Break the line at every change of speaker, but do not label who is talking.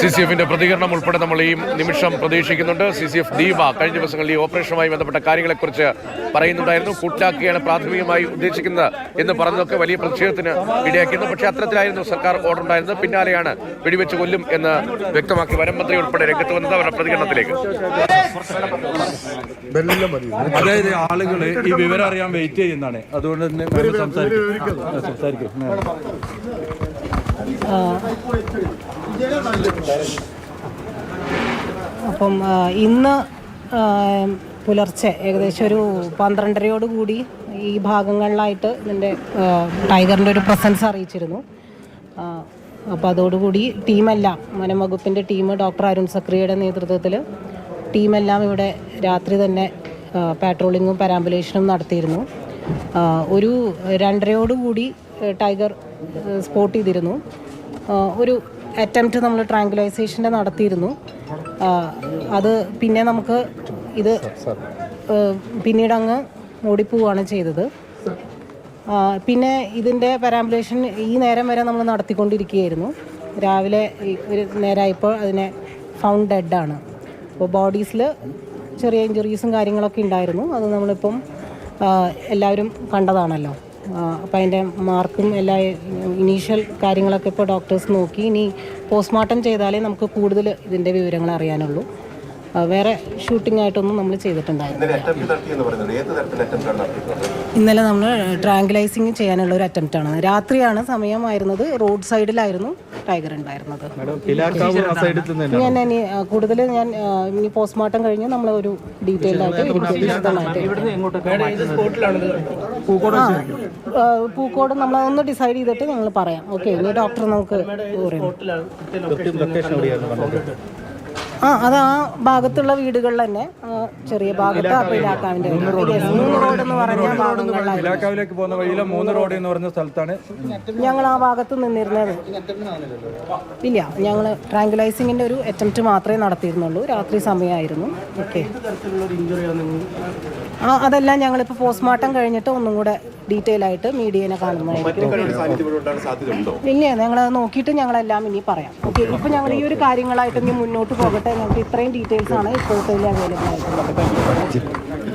C C എഫിന്റെ പ്രതികരണം ഉൾപ്പെടെ നമ്മൾ ഈ നിമിഷം പ്രതീക്ഷിക്കുന്നുണ്ട്. സി സി എഫ് ദീപ കഴിഞ്ഞ ദിവസങ്ങളിൽ ഈ ഓപ്പറേഷനുമായി ബന്ധപ്പെട്ട കാര്യങ്ങളെക്കുറിച്ച് പറയുന്നുണ്ടായിരുന്നു. കൂട്ടാക്കുകയാണ് പ്രാഥമികമായി ഉദ്ദേശിക്കുന്നത് എന്ന് പറഞ്ഞതൊക്കെ വലിയ പ്രതിഷേധത്തിന് ഇടയാക്കിയിരുന്നു. പക്ഷേ അത്തരത്തിലായിരുന്നു സർക്കാർ ഓർഡർ ഉണ്ടായിരുന്നത്. പിന്നാലെയാണ് വെടിവെച്ച് കൊല്ലും എന്ന് വ്യക്തമാക്കി വനം മന്ത്രി ഉൾപ്പെടെ രംഗത്ത് വന്നത് അവരുടെ പ്രതികരണത്തിലേക്ക്.
അതായത് ആളുകൾ ഈ വിവരം അറിയാൻ വെയിറ്റ് ചെയ്യുന്നതാണ്. അതുകൊണ്ട് തന്നെ സംസാരിക്കും. സംസാരിക്കും.
അപ്പം ഇന്ന് പുലർച്ചെ ഏകദേശം ഒരു പന്ത്രണ്ടരയോട് കൂടി ഈ ഭാഗങ്ങളിലായിട്ട് ഇതിന്റെ ടൈഗറിന്റെ ഒരു പ്രസൻസ് അറിയിച്ചിരുന്നു. അപ്പോൾ അതോടുകൂടി ടീമെല്ലാം വനം വകുപ്പിന്റെ ടീം ഡോക്ടർ അരുൺ സക്രിയയുടെ നേതൃത്വത്തിൽ ടീമെല്ലാം ഇവിടെ രാത്രി തന്നെ പാട്രോളിങ്ങും പരാമ്പുലേഷനും നടത്തിയിരുന്നു. ഒരു രണ്ടരയോടുകൂടി ടൈഗർ സ്പോട്ട് ചെയ്തിരുന്നു. ഒരു അറ്റംപ്റ്റ് നമ്മൾ ട്രാങ്കുലൈസേഷന്റെ നടത്തിയിരുന്നു. അത് പിന്നെ നമുക്ക് ഇത് പിന്നീട് അങ്ങ് ഓടിപ്പോവുകയാണ് ചെയ്തത്. പിന്നെ ഇതിന്റെ പരാമ്പുലേഷൻ ഈ നേരം വരെ നമ്മൾ നടത്തിക്കൊണ്ടിരിക്കുകയായിരുന്നു. രാവിലെ ഒരു നേരമായപ്പോൾ അതിനെ ഫൗണ്ട് ഡെഡാണ് അപ്പോൾ ബോഡീസിൽ ചെറിയ ഇഞ്ചുറീസും കാര്യങ്ങളൊക്കെ ഉണ്ടായിരുന്നു. അത് നമ്മളിപ്പം എല്ലാവരും കണ്ടതാണല്ലോ. അപ്പോൾ അതിന്റെ മാർക്കും എല്ലാ ഇനീഷ്യൽ കാര്യങ്ങളൊക്കെ ഇപ്പോൾ ഡോക്ടേഴ്സ് നോക്കി. ഇനി പോസ്റ്റ്മോർട്ടം ചെയ്താലേ നമുക്ക് കൂടുതൽ ഇതിന്റെ വിവരങ്ങൾ അറിയാനുള്ളൂ. വേറെ ഷൂട്ടിംഗ് ആയിട്ടൊന്നും നമ്മൾ ചെയ്തിട്ടുണ്ടായിരുന്നു ഇന്നലെ നമ്മൾ ട്രാങ്കലൈസിങ് ചെയ്യാനുള്ള ഒരു അറ്റംപ്റ്റ് ആണ്. രാത്രിയാണ് സമയമായിരുന്നത് റോഡ് സൈഡിലായിരുന്നു ടൈഗർ ഉണ്ടായിരുന്നത്. ഞാൻ ഇനി കൂടുതൽ ഞാൻ ഇനി പോസ്റ്റ്മോർട്ടം കഴിഞ്ഞ് നമ്മൾ ഒരു ഡീറ്റെയിൽ ആയിട്ട് പൂക്കോട് നമ്മൾ ഒന്ന് ഡിസൈഡ് ചെയ്തിട്ട് ഞങ്ങൾ പറയാം. ഓക്കെ ഇനി ഡോക്ടർ നമുക്ക് പറയും ആ അത് ആ ഭാഗത്തുള്ള വീടുകളിൽ തന്നെ ചെറിയ ഭാഗത്ത് മൂന്ന് റോഡ് എന്ന് പറഞ്ഞ ഭാഗങ്ങളിലായിരുന്നു.
പോകുന്ന വഴിയിലെ മൂന്ന് റോഡ് എന്ന് പറഞ്ഞ സ്ഥലത്താണ്
ഞങ്ങൾ ആ ഭാഗത്ത് നിന്നിരുന്നത്. ഇല്ല ഞങ്ങൾ ട്രാങ്കുലൈസിങ്ങിന്റെ ഒരു അറ്റംപ്റ്റ് മാത്രമേ നടത്തിയിരുന്നുള്ളൂ. രാത്രി സമയമായിരുന്നു. ഓക്കെ ആ അതെല്ലാം ഞങ്ങളിപ്പോൾ പോസ്റ്റ്മോർട്ടം കഴിഞ്ഞിട്ട് ഒന്നും കൂടെ ഡീറ്റെയിൽ ആയിട്ട് മീഡിയനെ കാണുന്നതായിരിക്കും. ഇല്ല ഞങ്ങൾ നോക്കിയിട്ട് ഞങ്ങളെല്ലാം ഇനി പറയാം. ഓക്കെ ഇപ്പം ഞങ്ങൾ ഈ ഒരു കാര്യങ്ങളായിട്ട് ഇനി മുന്നോട്ട് പോകട്ടെ ഞങ്ങൾക്ക് ഇത്രയും ഡീറ്റെയിൽസ് ആണ് ഇപ്പോഴത്തെ അവൈലബിൾ ആയിട്ടുള്ളത്.